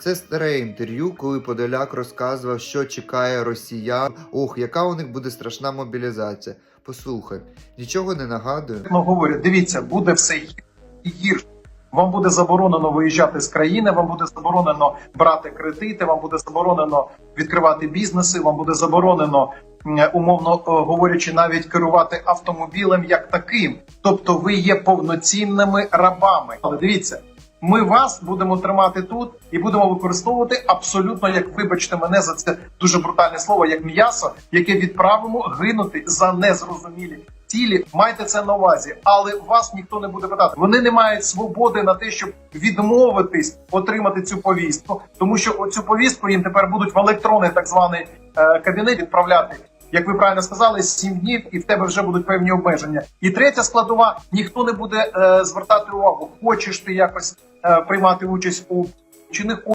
Це старе інтерв'ю, коли Подоляк розказував, що чекає росіян. Ох, яка у них буде страшна мобілізація. Послухай, нічого не нагадує. ну, говорять, дивіться, буде все гірше. Вам буде заборонено виїжджати з країни, вам буде заборонено брати кредити, вам буде заборонено відкривати бізнеси, вам буде заборонено, умовно е, говорячи, навіть керувати автомобілем як таким. Тобто ви є повноцінними рабами. Але дивіться, ми вас будемо тримати тут і будемо використовувати абсолютно, як вибачте мене за це дуже брутальне слово, як м'ясо, яке відправимо гинути за незрозумілі цілі. Майте це на увазі, але вас ніхто не буде питати. Вони не мають свободи на те, щоб відмовитись отримати цю повістку, тому що оцю повістку їм тепер будуть в електронний так званий е, кабінет відправляти. Як ви правильно сказали, сім днів, і в тебе вже будуть певні обмеження. І третя складова: ніхто не буде е, звертати увагу, хочеш ти якось е, приймати участь у чи не хочеш.